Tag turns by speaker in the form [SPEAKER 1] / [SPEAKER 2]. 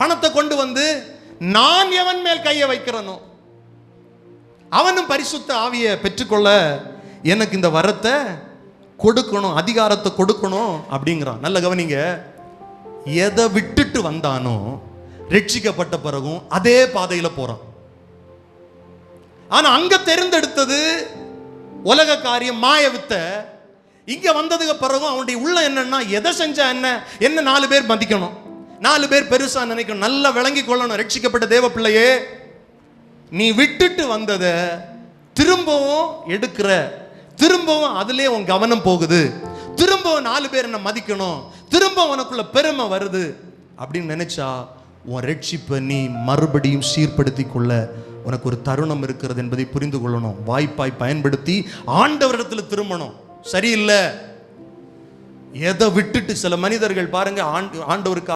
[SPEAKER 1] பணத்தை கொண்டு வந்து நான் எவன் மேல் கையை வைக்கிறனோ அவனும் பரிசுத்த ஆவியை பெற்றுக்கொள்ள எனக்கு இந்த வரத்தை கொடுக்கணும் அதிகாரத்தை கொடுக்கணும் அப்படிங்கிறான். நல்ல கவனிங்க. எதை விட்டுட்டு வந்தானோ ரட்சிக்கப்பட்ட பிறகும் அதே பாதையில் போறான். ஆனா அங்க தேர்ந்தெடுத்தது உலக காரியம் மாய வித்த. இங்க வந்ததுக்கு பிறகும் அவனுடைய உள்ள என்னன்னா எதை செஞ்சா என்ன? என்ன நாலு பேர் மதிக்கணும். நாலு பேர் பெருசா நினைக்கணும். நல்லா விளங்கி கொள்ளணும். ரட்சிக்கப்பட்ட தேவ பிள்ளையே நீ விட்டுட்டு வந்ததை திரும்பவும் எடுக்கிற. திரும்பவும் அதுலேயே உன் கவனம் போகுது. திரும்பவும் நாலு பேர் என்ன மதிக்கணும். திரும்ப உனக்குள்ள பெருமை வருது. அப்படின்னு நினைச்சா உன் ரட்சிப்பை நீ மறுபடியும் சீர்படுத்தி கொள்ள உனக்கு ஒரு தருணம் இருக்கிறது என்பதை புரிந்து கொள்ளணும். வாய்ப்பாய் பயன்படுத்தி ஆண்டவரிடத்தில் திரும்பணும். சரியில்லை. எதை விட்டுட்டு சில மனிதர்கள் பாருங்க ஆண்டு ஆண்டவருக்கு